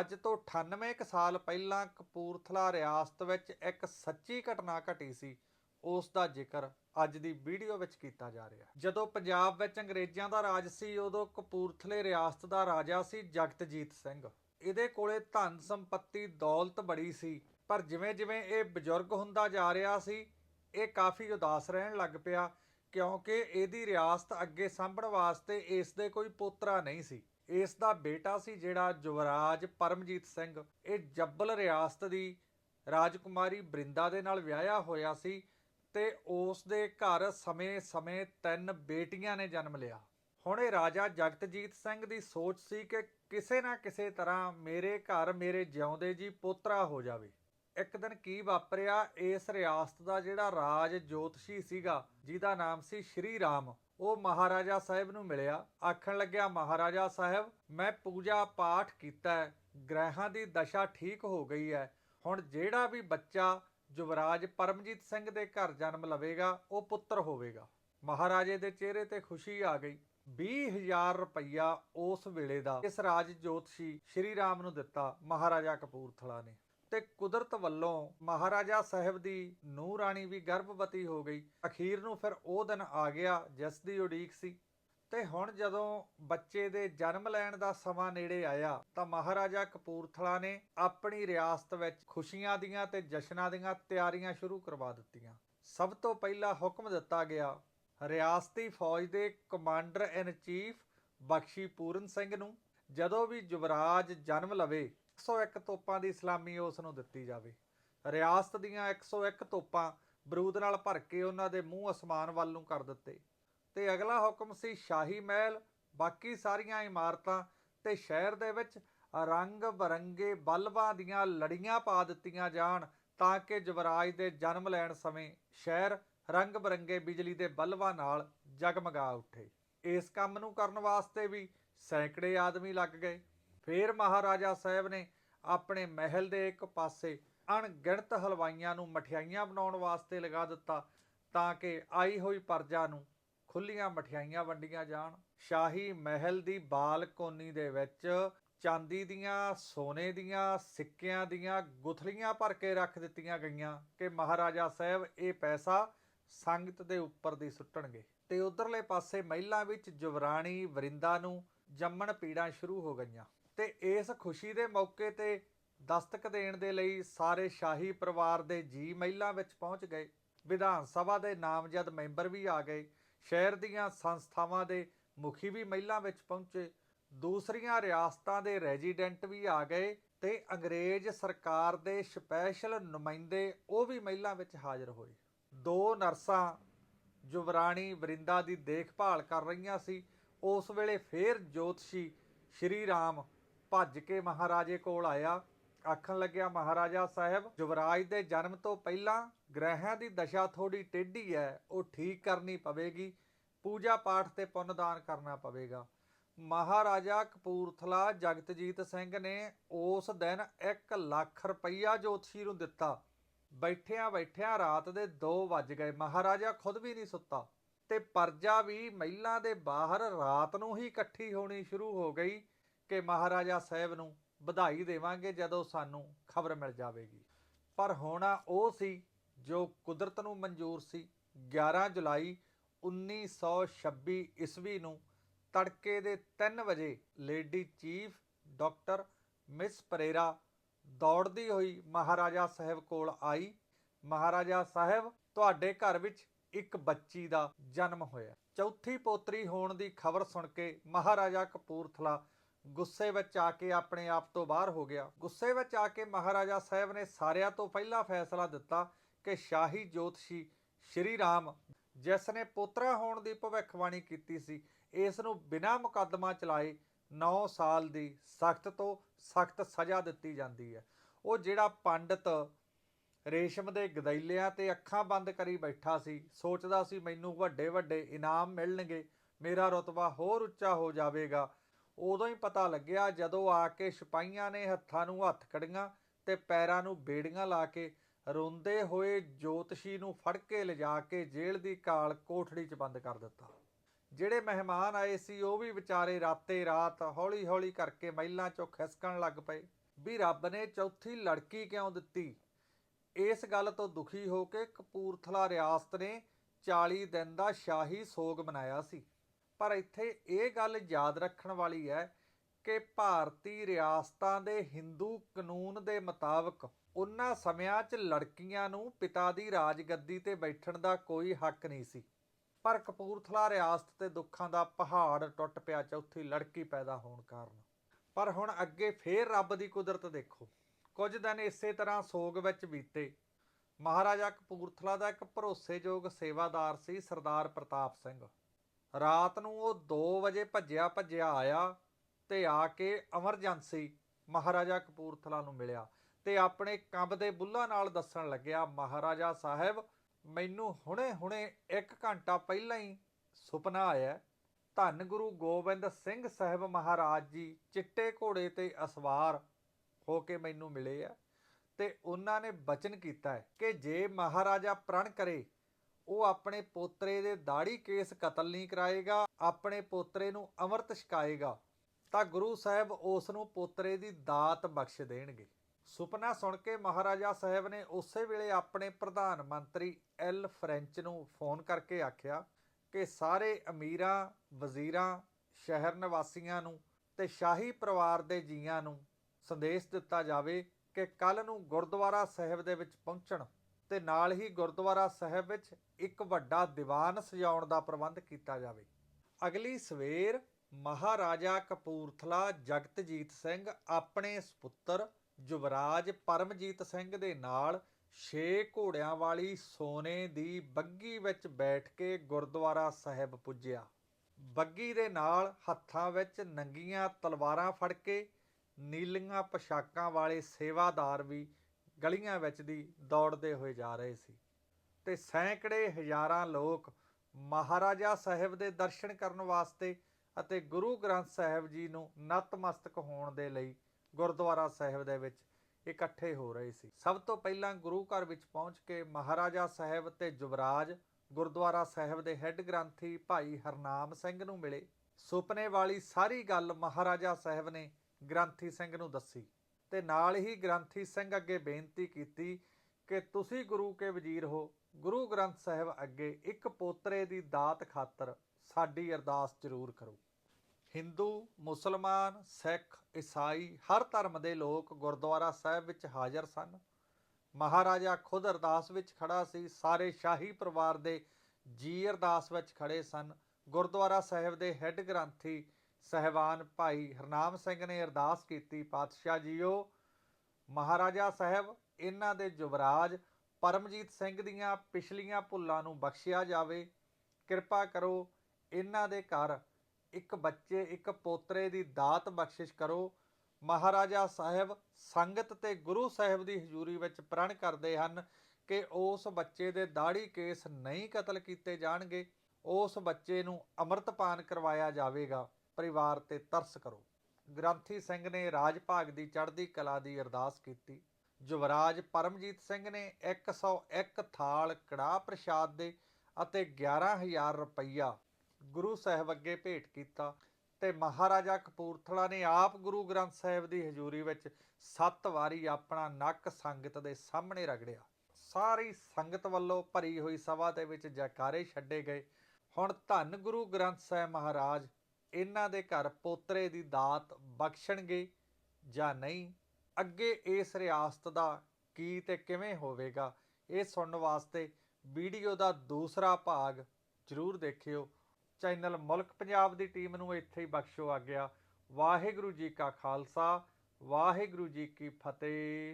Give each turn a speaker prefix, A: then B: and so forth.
A: ਅੱਜ ਤੋਂ 98 ਕੁ ਸਾਲ ਪਹਿਲਾਂ ਕਪੂਰਥਲਾ ਰਿਆਸਤ ਵਿੱਚ ਇੱਕ ਸੱਚੀ ਘਟਨਾ ਘਟੀ ਸੀ। ਉਸ ਦਾ ਜ਼ਿਕਰ ਅੱਜ ਦੀ ਵੀਡੀਓ ਵਿੱਚ ਕੀਤਾ ਜਾ ਰਿਹਾ ਜਦੋਂ ਪੰਜਾਬ ਵਿੱਚ ਅੰਗਰੇਜ਼ਾਂ ਦਾ ਰਾਜ ਸੀ, ਉਦੋਂ ਕਪੂਰਥਲੇ ਰਿਆਸਤ ਦਾ ਰਾਜਾ ਸੀ ਜਗਤਜੀਤ ਸਿੰਘ। ਇਹਦੇ ਕੋਲੇ ਧਨ ਸੰਪਤੀ ਦੌਲਤ ਬੜੀ ਸੀ, ਪਰ ਜਿਵੇਂ ਜਿਵੇਂ ਇਹ ਬਜ਼ੁਰਗ ਹੁੰਦਾ ਜਾ ਰਿਹਾ ਸੀ, ਇਹ ਕਾਫੀ ਉਦਾਸ ਰਹਿਣ ਲੱਗ ਪਿਆ, ਕਿਉਂਕਿ ਇਹਦੀ ਰਿਆਸਤ ਅੱਗੇ ਸਾਂਭਣ ਵਾਸਤੇ ਇਸ ਦੇ ਕੋਈ ਪੋਤਰਾ ਨਹੀਂ ਸੀ। ਇਸ ਦਾ ਬੇਟਾ ਸੀ ਜਿਹੜਾ ਯੁਵਰਾਜ ਪਰਮਜੀਤ ਸਿੰਘ। ਇਹ ਜੱਬਲ ਰਿਆਸਤ ਦੀ ਰਾਜਕੁਮਾਰੀ ਬ੍ਰਿੰਦਾ ਦੇ ਨਾਲ ਵਿਆਹਿਆ ਹੋਇਆ ਸੀ ਤੇ ਉਸ ਦੇ ਘਰ ਸਮੇਂ-ਸਮੇਂ ਤਿੰਨ ਬੇਟੀਆਂ ਨੇ ਜਨਮ ਲਿਆ। ਹੁਣ ਇਹ ਰਾਜਾ ਜਗਤਜੀਤ ਸਿੰਘ ਦੀ ਸੋਚ ਸੀ ਕਿ ਕਿਸੇ ਨਾ ਕਿਸੇ ਤਰ੍ਹਾਂ ਮੇਰੇ ਘਰ ਮੇਰੇ ਜਿਉਂਦੇ ਜੀ ਪੋਤਰਾ ਹੋ ਜਾਵੇ। ਇੱਕ ਦਿਨ ਕੀ ਵਾਪਰਿਆ, ਇਸ ਰਿਆਸਤ ਦਾ ਜਿਹੜਾ ਰਾਜ ਜੋਤਸ਼ੀ ਸੀਗਾ, ਜਿਹਦਾ ਨਾਮ ਸੀ ਸ਼੍ਰੀ ਰਾਮ, ਉਹ ਮਹਾਰਾਜਾ ਸਾਹਿਬ ਨੂੰ ਮਿਲਿਆ। ਆਖਣ ਲੱਗਿਆ, ਮਹਾਰਾਜਾ ਸਾਹਿਬ, ਮੈਂ ਪੂਜਾ ਪਾਠ ਕੀਤਾ ਹੈ, ਗ੍ਰਹਿਾਂ ਦੀ ਦਸ਼ਾ ਠੀਕ ਹੋ ਗਈ ਹੈ। ਹੁਣ ਜਿਹੜਾ ਵੀ ਬੱਚਾ ਯੁਵਰਾਜ ਪਰਮਜੀਤ ਸਿੰਘ ਦੇ ਘਰ ਜਨਮ ਲਵੇਗਾ, ਉਹ ਪੁੱਤਰ ਹੋਵੇਗਾ। ਮਹਾਰਾਜੇ ਦੇ ਚਿਹਰੇ ਤੇ ਖੁਸ਼ੀ ਆ ਗਈ। 20000 ਰੁਪਈਆ ਉਸ ਵੇਲੇ ਦਾ ਇਸ ਰਾਜ ਜੋਤਸ਼ੀ ਸ਼੍ਰੀ ਰਾਮ ਨੂੰ ਦਿੱਤਾ ਮਹਾਰਾਜਾ ਕਪੂਰਥਲਾ ਨੇ। ਤੇ ਕੁਦਰਤ ਵੱਲੋਂ ਮਹਾਰਾਜਾ ਸਾਹਿਬ ਦੀ ਨੂੰਹ ਰਾਣੀ ਵੀ ਗਰਭਵਤੀ ਹੋ ਗਈ। ਅਖੀਰ ਨੂੰ ਫਿਰ ਉਹ ਦਿਨ ਆ ਗਿਆ, ਜਿਸ ਦੀ ਉਡੀਕ ਸੀ। ਤੇ ਹੁਣ ਜਦੋਂ ਬੱਚੇ ਦੇ ਜਨਮ ਲੈਣ ਦਾ ਸਮਾਂ ਨੇੜੇ ਆਇਆ, ਤਾਂ ਮਹਾਰਾਜਾ ਕਪੂਰਥਲਾ ਨੇ ਆਪਣੀ ਰਿਆਸਤ ਵਿੱਚ ਖੁਸ਼ੀਆਂ ਦੀਆਂ ਤੇ ਜਸ਼ਨਾਂ ਦੀਆਂ ਤਿਆਰੀਆਂ ਸ਼ੁਰੂ ਕਰਵਾ ਦਿੱਤੀਆਂ। ਸਭ ਤੋਂ ਪਹਿਲਾਂ ਹੁਕਮ ਦਿੱਤਾ ਗਿਆ, ਰਿਆਸਤੀ ਫੌਜ ਦੇ commander in chief Bakshi Puran Singh ਨੂੰ, ਜਦੋਂ ਵੀ ਯੁਵਰਾਜ ਜਨਮ ਲਵੇ 101 ਤੋਪਾਂ ਦੀ ਸਲਾਮੀ ਉਸ ਨੂੰ ਦਿੱਤੀ ਜਾਵੇ। ਰਿਆਸਤ ਦੀਆਂ 101 ਤੋਪਾਂ ਬਰੂਦ ਨਾਲ ਭਰ ਕੇ ਉਹਨਾਂ ਦੇ ਮੂੰਹ ਅਸਮਾਨ ਵੱਲ ਨੂੰ ਕਰ ਦਿੱਤੇ। ਤੇ ਅਗਲਾ ਹੁਕਮ ਸੀ ਸ਼ਾਹੀ ਮਹਿਲ, ਬਾਕੀ ਸਾਰੀਆਂ ਇਮਾਰਤਾਂ ਤੇ ਸ਼ਹਿਰ ਦੇ ਵਿੱਚ ਰੰਗ ਬਰੰਗੇ ਬਲਬਾਂ ਦੀਆਂ ਲੜੀਆਂ ਪਾ ਦਿੱਤੀਆਂ ਜਾਣ ਤਾਂ ਕਿ ਯੁਵਰਾਜ ਦੇ ਜਨਮ ਲੈਣ ਸਮੇਂ ਸ਼ਹਿਰ ਰੰਗ ਬਰੰਗੇ ਬਿਜਲੀ ਦੇ ਬਲਬਾਂ ਨਾਲ ਜਗਮਗਾ ਉੱਠੇ। ਇਸ ਕੰਮ ਨੂੰ ਕਰਨ ਵਾਸਤੇ ਵੀ ਸੈਂਕੜੇ ਆਦਮੀ ਲੱਗ ਗਏ। ਫੇਰ ਮਹਾਰਾਜਾ ਸਾਹਿਬ ਨੇ ਆਪਣੇ ਮਹਿਲ ਦੇ ਇੱਕ ਪਾਸੇ ਅਣਗਿਣਤ ਹਲਵਾਈਆਂ ਨੂੰ ਮਠਿਆਈਆਂ ਬਣਾਉਣ ਵਾਸਤੇ ਲਗਾ ਦਿੱਤਾ ਤਾਂ ਕਿ ਆਈ ਹੋਈ ਪਰਜਾ ਨੂੰ ਖੁੱਲੀਆਂ ਮਠਿਆਈਆਂ ਵੰਡੀਆਂ ਜਾਣ। ਸ਼ਾਹੀ ਮਹਿਲ ਦੀ ਬਾਲਕੋਨੀ ਦੇ ਵਿੱਚ ਚਾਂਦੀ ਦੀਆਂ, ਸੋਨੇ ਦੀਆਂ, ਸਿੱਕਿਆਂ ਦੀਆਂ ਗੁਥਲੀਆਂ ਭਰ ਕੇ ਰੱਖ ਦਿੱਤੀਆਂ ਗਈਆਂ ਕਿ ਮਹਾਰਾਜਾ ਸਾਹਿਬ ਇਹ ਪੈਸਾ ਸੰਗਤ ਦੇ ਉੱਪਰ ਦੀ ਸੁੱਟਣਗੇ। ਤੇ ਉਧਰਲੇ ਪਾਸੇ ਮਹਿਲਾਂ ਵਿੱਚ ਜੁਵਰਾਣੀ ਵਰਿੰਦਾ ਨੂੰ ਜੰਮਣ ਪੀੜਾਂ ਸ਼ੁਰੂ ਹੋ ਗਈਆਂ। ਤੇ ਇਸ ਖੁਸ਼ੀ ਦੇ ਮੌਕੇ ਤੇ ਦਸਤਕ ਦੇਣ ਦੇ ਲਈ ਸਾਰੇ ਸ਼ਾਹੀ ਪਰਿਵਾਰ ਦੇ ਜੀ ਮਹਿਲਾਂ ਵਿੱਚ ਪਹੁੰਚ ਗਏ। ਵਿਧਾਨ ਸਭਾ ਦੇ ਨਾਮਜ਼ਦ ਮੈਂਬਰ ਵੀ ਆ ਗਏ। ਸ਼ਹਿਰ ਦੀਆਂ ਸੰਸਥਾਵਾਂ ਦੇ ਮੁਖੀ ਵੀ ਮਹਿਲਾਂ ਵਿੱਚ ਪਹੁੰਚੇ। ਦੂਸਰੀਆਂ ਰਿਆਸਤਾਂ ਦੇ ਰੈਜ਼ੀਡੈਂਟ ਵੀ ਆ ਗਏ ਤੇ ਅੰਗਰੇਜ਼ ਸਰਕਾਰ ਦੇ ਸਪੈਸ਼ਲ ਨੁਮਾਇੰਦੇ ਉਹ ਵੀ ਮਹਿਲਾਂ ਵਿੱਚ ਹਾਜ਼ਰ ਹੋਏ। ਦੋ ਨਰਸਾਂ ਯੁਵਰਾਣੀ ਵਰਿੰਦਾ ਦੀ ਦੇਖਭਾਲ ਕਰ ਰਹੀਆਂ ਸੀ। ਉਸ ਵੇਲੇ ਫੇਰ ਜੋਤਸ਼ੀ ਸ਼੍ਰੀ ਰਾਮ ਭੱਜ ਕੇ ਮਹਾਰਾਜੇ ਕੋਲ ਆਇਆ। ਆਖਣ ਲੱਗਿਆ, ਮਹਾਰਾਜਾ ਸਾਹਿਬ, ਯੁਵਰਾਜ ਦੇ ਜਨਮ ਤੋਂ ਪਹਿਲਾਂ ਗ੍ਰਹਿਆਂ ਦੀ ਦਸ਼ਾ ਥੋੜੀ ਟੇਢੀ ਹੈ ਉਹ ਠੀਕ ਕਰਨੀ ਪਵੇਗੀ, ਪੂਜਾ ਪਾਠ ਤੇ ਪੁੰਨਦਾਨ ਕਰਨਾ ਪਵੇਗਾ। ਮਹਾਰਾਜਾ ਕਪੂਰਥਲਾ ਜਗਤਜੀਤ ਸਿੰਘ ਨੇ ਉਸ ਦਿਨ 1 ਲੱਖ ਰੁਪਈਆ ਜੋਤਸ਼ੀ ਨੂੰ ਦਿੱਤਾ। ਬੈਠਿਆਂ ਬੈਠਿਆਂ ਰਾਤ ਦੇ 2 ਵੱਜ ਗਏ। ਮਹਾਰਾਜਾ ਖੁਦ ਵੀ ਨਹੀਂ ਸੁੱਤਾ ਤੇ ਪਰਜਾ ਵੀ ਮਹਿਲਾਂ ਦੇ ਬਾਹਰ ਰਾਤ ਨੂੰ ਹੀ ਇਕੱਠੀ ਹੋਣੀ ਸ਼ੁਰੂ ਹੋ ਗਈ। ਕਿ ਮਹਾਰਾਜਾ ਸਾਹਿਬ ਨੂੰ ਵਧਾਈ ਦੇਵਾਂਗੇ ਜਦੋਂ ਸਾਨੂੰ ਖਬਰ ਮਿਲ ਜਾਵੇਗੀ। ਪਰ ਹੋਣਾ ਉਹ ਸੀ ਜੋ ਕੁਦਰਤ ਨੂੰ ਮਨਜ਼ੂਰ ਸੀ। 11 ਜੁਲਾਈ 1926 ਈਸਵੀ ਨੂੰ ਤੜਕੇ ਦੇ 3 ਵਜੇ lady chief doctor miss Pereira ਦੌੜਦੀ ਹੋਈ ਮਹਾਰਾਜਾ ਸਾਹਿਬ ਕੋਲ ਆਈ। ਮਹਾਰਾਜਾ ਸਾਹਿਬ, ਤੁਹਾਡੇ ਘਰ ਵਿੱਚ ਇੱਕ ਬੱਚੀ ਦਾ ਜਨਮ ਹੋਇਆ। ਚੌਥੀ ਪੋਤਰੀ ਹੋਣ ਦੀ ਖਬਰ ਸੁਣ ਕੇ ਮਹਾਰਾਜਾ ਕਪੂਰਥਲਾ ਗੁੱਸੇ ਵਿੱਚ ਆ ਕੇ ਆਪਣੇ ਆਪ ਤੋਂ ਬਾਹਰ ਹੋ ਗਿਆ। ਗੁੱਸੇ ਵਿੱਚ ਆ ਕੇ ਮਹਾਰਾਜਾ ਸਾਹਿਬ ਨੇ ਸਾਰਿਆਂ ਤੋਂ ਪਹਿਲਾ ਫੈਸਲਾ ਦਿੱਤਾ ਕਿ ਸ਼ਾਹੀ ਜੋਤਸ਼ੀ ਸ਼੍ਰੀ ਰਾਮ, ਜਿਸ ਨੇ ਪੋਤਰਾ ਹੋਣ ਦੀ ਭਵਿੱਖਬਾਣੀ ਕੀਤੀ ਸੀ, ਇਸ ਨੂੰ ਬਿਨਾਂ ਮੁਕੱਦਮਾ ਚਲਾਏ 9 ਸਾਲ ਦੀ ਸਖਤ ਤੋਂ ਸਖਤ ਸਜ਼ਾ ਦਿੱਤੀ ਜਾਂਦੀ ਹੈ। ਉਹ ਜਿਹੜਾ ਪੰਡਤ ਰੇਸ਼ਮ ਦੇ ਗਦੈਲਿਆਂ ਤੇ ਅੱਖਾਂ ਬੰਦ ਕਰੀ ਬੈਠਾ ਸੀ, ਸੋਚਦਾ ਸੀ ਮੈਨੂੰ ਵੱਡੇ ਵੱਡੇ ਇਨਾਮ ਮਿਲਣਗੇ, ਮੇਰਾ ਰਤਬਾ ਹੋਰ ਉੱਚਾ ਹੋ ਜਾਵੇਗਾ। ਉਦੋਂ ਹੀ ਪਤਾ ਲੱਗਿਆ ਜਦੋਂ ਆ ਕੇ ਸਿਪਾਹੀਆਂ ਨੇ ਹੱਥਾਂ ਨੂੰ ਹੱਥ ਕੜੀਆਂ ਤੇ ਪੈਰਾਂ ਨੂੰ ਬੇੜੀਆਂ ਲਾ ਕੇ ਰੋਂਦੇ ਹੋਏ ਜੋਤਸ਼ੀ ਨੂੰ ਫੜ ਕੇ ਲਿਜਾ ਕੇ ਜੇਲ੍ਹ ਦੀ ਕਾਲ ਕੋਠੜੀ 'ਚ ਬੰਦ ਕਰ ਦਿੱਤਾ। ਜਿਹੜੇ ਮਹਿਮਾਨ ਆਏ ਸੀ ਉਹ ਵੀ ਵਿਚਾਰੇ ਰਾਤੇ ਰਾਤ ਹੌਲੀ ਹੌਲੀ ਕਰਕੇ ਮਹਿਲਾਂ 'ਚੋਂ ਖਿਸਕਣ ਲੱਗ ਪਏ ਵੀ ਰੱਬ ਨੇ ਚੌਥੀ ਲੜਕੀ ਕਿਉਂ ਦਿੱਤੀ? ਇਸ ਗੱਲ ਤੋਂ ਦੁਖੀ ਹੋ ਕੇ ਕਪੂਰਥਲਾ ਰਿਆਸਤ ਨੇ 40 ਦਿਨ ਦਾ ਸ਼ਾਹੀ ਸੋਗ ਮਨਾਇਆ ਸੀ। ਪਰ ਇੱਥੇ ਇਹ ਗੱਲ ਯਾਦ ਰੱਖਣ ਵਾਲੀ ਹੈ ਕਿ ਭਾਰਤੀ ਰਿਆਸਤਾਂ ਦੇ ਹਿੰਦੂ ਕਾਨੂੰਨ ਦੇ ਮੁਤਾਬਕ ਉਹਨਾਂ ਸਮਿਆਂ 'ਚ ਲੜਕੀਆਂ ਨੂੰ ਪਿਤਾ ਦੀ ਰਾਜਗੱਦੀ ਤੇ ਬੈਠਣ ਦਾ ਕੋਈ ਹੱਕ ਨਹੀਂ ਸੀ। ਪਰ ਕਪੂਰਥਲਾ ਰਿਆਸਤ ਤੇ ਦੁੱਖਾਂ ਦਾ ਪਹਾੜ ਟੁੱਟ ਪਿਆ, ਚੌਥੀ ਲੜਕੀ ਪੈਦਾ ਹੋਣ ਕਾਰਨ। ਪਰ ਹੁਣ ਅੱਗੇ ਫੇਰ ਰੱਬ ਦੀ ਕੁਦਰਤ ਦੇਖੋ। ਕੁਝ ਦਿਨ ਇਸੇ ਤਰ੍ਹਾਂ ਸੋਗ ਵਿੱਚ ਬੀਤੇ। ਮਹਾਰਾਜਾ ਕਪੂਰਥਲਾ ਦਾ ਇੱਕ ਭਰੋਸੇਯੋਗ ਸੇਵਾਦਾਰ ਸੀ ਸਰਦਾਰ ਪ੍ਰਤਾਪ ਸਿੰਘ। ਰਾਤ ਨੂੰ ਉਹ 2 ਵਜੇ ਭੱਜਿਆ ਭੱਜਿਆ ਆਇਆ ਤੇ ਆ ਕੇ ਐਮਰਜੈਂਸੀ ਮਹਾਰਾਜਾ ਕਪੂਰਥਲਾ ਨੂੰ ਮਿਲਿਆ ਤੇ ਆਪਣੇ ਕੰਬ ਦੇ ਬੁੱਲਾਂ ਨਾਲ ਦੱਸਣ ਲੱਗਿਆ, ਮਹਾਰਾਜਾ ਸਾਹਿਬ, ਮੈਨੂੰ ਹੁਣੇ-ਹੁਣੇ 1 ਘੰਟਾ ਪਹਿਲਾਂ ਹੀ ਸੁਪਨਾ ਆਇਆ ਧੰਨ ਗੁਰੂ ਗੋਬਿੰਦ ਸਿੰਘ ਸਾਹਿਬ ਮਹਾਰਾਜ ਜੀ ਚਿੱਟੇ ਘੋੜੇ ਤੇ ਅਸਵਾਰ ਹੋ ਕੇ ਮੈਨੂੰ ਮਿਲੇ ਆ ਤੇ ਉਹਨਾਂ ਨੇ ਬਚਨ ਕੀਤਾ ਕਿ ਜੇ ਮਹਾਰਾਜਾ ਪ੍ਰਣ ਕਰੇ ਉਹ ਆਪਣੇ ਪੋਤਰੇ ਦੇ ਦਾੜੀ ਕੇਸ ਕਤਲ ਨਹੀਂ ਕਰਾਏਗਾ, ਆਪਣੇ ਪੋਤਰੇ ਨੂੰ ਅੰਮ੍ਰਿਤ ਛਕਾਏਗਾ, ਤਾਂ ਗੁਰੂ ਸਾਹਿਬ ਉਸ ਨੂੰ ਪੋਤਰੇ ਦੀ ਦਾਤ ਬਖਸ਼ ਦੇਣਗੇ। ਸੁਪਨਾ ਸੁਣ ਕੇ ਮਹਾਰਾਜਾ ਸਾਹਿਬ ਨੇ ਉਸੇ ਵੇਲੇ ਆਪਣੇ ਪ੍ਰਧਾਨ ਮੰਤਰੀ ਐਲ ਫ੍ਰੈਂਚ ਨੂੰ ਫੋਨ ਕਰਕੇ ਆਖਿਆ ਕਿ ਸਾਰੇ ਅਮੀਰਾਂ, ਵਜ਼ੀਰਾਂ, ਸ਼ਹਿਰ ਨਿਵਾਸੀਆਂ ਨੂੰ ਤੇ ਸ਼ਾਹੀ ਪਰਿਵਾਰ ਦੇ ਜੀਆਂ ਨੂੰ ਸੰਦੇਸ਼ ਦਿੱਤਾ ਜਾਵੇ ਕਿ ਕੱਲ ਨੂੰ ਗੁਰਦੁਆਰਾ ਸਾਹਿਬ ਦੇ ਵਿੱਚ ਪਹੁੰਚਣ। ਤੇ ਨਾਲ ਹੀ ਗੁਰਦੁਆਰਾ ਸਾਹਿਬ ਵਿੱਚ ਇੱਕ ਵੱਡਾ ਦੀਵਾਨ ਸਜਾਉਣ ਦਾ ਪ੍ਰਬੰਧ ਕੀਤਾ ਜਾਵੇ। ਅਗਲੀ ਸਵੇਰ ਮਹਾਰਾਜਾ ਕਪੂਰਥਲਾ ਜਗਤਜੀਤ ਸਿੰਘ ਆਪਣੇ ਸੁਪੁੱਤਰ ਯੁਵਰਾਜ ਪਰਮਜੀਤ ਸਿੰਘ ਦੇ ਨਾਲ ਛੇ ਘੋੜਿਆਂ ਵਾਲੀ ਸੋਨੇ ਦੀ ਬੱਗੀ ਵਿੱਚ ਬੈਠ ਕੇ ਗੁਰਦੁਆਰਾ ਸਾਹਿਬ ਪੁੱਜਿਆ। ਬੱਗੀ ਦੇ ਨਾਲ ਹੱਥਾਂ ਵਿੱਚ ਨੰਗੀਆਂ ਤਲਵਾਰਾਂ ਫੜ ਕੇ ਨੀਲੀਆਂ ਪੋਸ਼ਾਕਾਂ ਵਾਲੇ ਸੇਵਾਦਾਰ ਵੀ ਗਲੀਆਂ ਵਿੱਚ ਦੀ ਦੌੜਦੇ ਹੋਏ ਜਾ ਰਹੇ ਸੀ ਤੇ ਸੈਂਕੜੇ ਹਜ਼ਾਰਾਂ ਲੋਕ ਮਹਾਰਾਜਾ ਸਾਹਿਬ ਦੇ ਦਰਸ਼ਨ ਕਰਨ ਵਾਸਤੇ ਅਤੇ ਗੁਰੂ ਗ੍ਰੰਥ ਸਾਹਿਬ ਜੀ ਨੂੰ ਨਤਮਸਤਕ ਹੋਣ ਦੇ ਲਈ ਗੁਰਦੁਆਰਾ ਸਾਹਿਬ ਦੇ ਵਿੱਚ ਇਕੱਠੇ ਹੋ ਰਹੇ ਸੀ। ਸਭ ਤੋਂ ਪਹਿਲਾਂ ਗੁਰੂ ਘਰ ਵਿੱਚ ਪਹੁੰਚ ਕੇ ਮਹਾਰਾਜਾ ਸਾਹਿਬ ਤੇ ਯੁਵਰਾਜ, ਗੁਰਦੁਆਰਾ ਸਾਹਿਬ ਦੇ ਹੈੱਡ ਗ੍ਰੰਥੀ ਭਾਈ ਹਰਨਾਮ ਸਿੰਘ ਨੂੰ ਮਿਲੇ। ਸੁਪਨੇ ਵਾਲੀ ਸਾਰੀ ਗੱਲ ਮਹਾਰਾਜਾ ਸਾਹਿਬ ਨੇ ਗ੍ਰੰਥੀ ਸਿੰਘ ਨੂੰ ਦੱਸੀ। ਤੇ ਨਾਲ ਹੀ ਗ੍ਰੰਥੀ ਸਿੰਘ ਅੱਗੇ ਬੇਨਤੀ ਕੀਤੀ ਕਿ ਤੁਸੀਂ ਗੁਰੂ ਕੇ ਵਜ਼ੀਰ ਹੋ। ਗੁਰੂ ਗ੍ਰੰਥ ਸਾਹਿਬ ਅੱਗੇ ਇੱਕ ਪੋਤਰੇ ਦੀ ਦਾਤ ਖਾਤਰ ਸਾਡੀ ਅਰਦਾਸ ਜ਼ਰੂਰ ਕਰੋ। ਹਿੰਦੂ, ਮੁਸਲਮਾਨ, ਸਿੱਖ, ਈਸਾਈ, ਹਰ ਧਰਮ ਦੇ ਲੋਕ ਗੁਰਦੁਆਰਾ ਸਾਹਿਬ ਵਿੱਚ ਹਾਜ਼ਰ ਸਨ। ਮਹਾਰਾਜਾ ਖੁਦ ਅਰਦਾਸ ਵਿੱਚ ਖੜਾ ਸੀ। ਸਾਰੇ ਸ਼ਾਹੀ ਪਰਿਵਾਰ ਦੇ ਜੀ ਅਰਦਾਸ ਵਿੱਚ ਖੜੇ ਸਨ। ਗੁਰਦੁਆਰਾ ਸਾਹਿਬ ਦੇ ਹੈੱਡ ਗ੍ਰੰਥੀ ਸਹਿਬਾਨ ਭਾਈ ਹਰਨਾਮ ਸਿੰਘ ਨੇ ਅਰਦਾਸ ਕੀਤੀ, ਪਾਤਸ਼ਾਹ ਜੀਓ, ਮਹਾਰਾਜਾ ਸਾਹਿਬ, ਇਹਨਾਂ ਦੇ ਯੁਵਰਾਜ ਪਰਮਜੀਤ ਸਿੰਘ ਦੀਆਂ ਪਿਛਲੀਆਂ ਭੁੱਲਾਂ ਨੂੰ ਬਖਸ਼ਿਆ ਜਾਵੇ। ਕਿਰਪਾ ਕਰੋ ਇਹਨਾਂ ਦੇ ਘਰ ਇੱਕ ਬੱਚੇ, ਇੱਕ ਪੋਤਰੇ ਦੀ ਦਾਤ ਬਖਸ਼ਿਸ਼ ਕਰੋ। ਮਹਾਰਾਜਾ ਸਾਹਿਬ ਸੰਗਤ ਤੇ ਗੁਰੂ ਸਾਹਿਬ ਦੀ ਹਜ਼ੂਰੀ ਵਿੱਚ ਪ੍ਰਣ ਕਰਦੇ ਹਨ ਕਿ ਉਸ ਬੱਚੇ ਦੇ ਦਾੜੀ ਕੇਸ ਨਹੀਂ ਕਤਲ ਕੀਤੇ ਜਾਣਗੇ। ਉਸ ਬੱਚੇ ਨੂੰ ਅੰਮ੍ਰਿਤਪਾਨ ਕਰਵਾਇਆ ਜਾਵੇਗਾ। ਪਰਿਵਾਰ ਤੇ ਤਰਸ ਕਰੋ। ਗ੍ਰੰਥੀ ਸਿੰਘ ਨੇ ਰਾਜ ਭਾਗ ਦੀ ਚੜ੍ਹਦੀ ਕਲਾ ਦੀ ਅਰਦਾਸ ਕੀਤੀ। ਯੁਵਰਾਜ ਪਰਮਜੀਤ ਸਿੰਘ ਨੇ 101 ਥਾਲ ਕੜਾਹ ਪ੍ਰਸ਼ਾਦ ਦੇ ਅਤੇ 11000 ਰੁਪਈਆ ਗੁਰੂ ਸਾਹਿਬ ਅੱਗੇ ਭੇਟ ਕੀਤਾ ਤੇ ਮਹਾਰਾਜਾ ਕਪੂਰਥਲਾ ਨੇ ਆਪ ਗੁਰੂ ਗ੍ਰੰਥ ਸਾਹਿਬ ਦੀ ਹਜ਼ੂਰੀ ਵਿੱਚ ਸੱਤ ਵਾਰੀ ਆਪਣਾ ਨੱਕ ਸੰਗਤ ਦੇ ਸਾਹਮਣੇ ਰਗੜਿਆ। ਸਾਰੀ ਸੰਗਤ ਵੱਲੋਂ ਭਰੀ ਹੋਈ ਸਭਾ ਦੇ ਵਿੱਚ ਜੈਕਾਰੇ ਛੱਡੇ ਗਏ। ਹੁਣ ਧੰਨ ਗੁਰੂ ਗ੍ਰੰਥ ਸਾਹਿਬ ਮਹਾਰਾਜ ਇਹਨਾਂ ਦੇ ਘਰ ਪੋਤਰੇ ਦੀ ਦਾਤ ਬਖਸ਼ਣਗੇ ਜਾਂ ਨਹੀਂ? ਅੱਗੇ ਇਸ ਰਿਆਸਤ ਦਾ ਕੀ ਤੇ ਕਿਵੇਂ ਹੋਵੇਗਾ? ਇਹ ਸੁਣਨ ਵਾਸਤੇ ਵੀਡੀਓ ਦਾ ਦੂਸਰਾ ਭਾਗ ਜ਼ਰੂਰ ਦੇਖਿਓ। ਚੈਨਲ ਮੁਲਕ ਪੰਜਾਬ ਦੀ ਟੀਮ ਨੂੰ ਇੱਥੇ ਹੀ ਬਖਸ਼ੋ ਆ ਗਿਆ। ਵਾਹਿਗੁਰੂ ਜੀ ਕਾ ਖਾਲਸਾ, ਵਾਹਿਗੁਰੂ ਜੀ ਕੀ ਫਤਿਹ।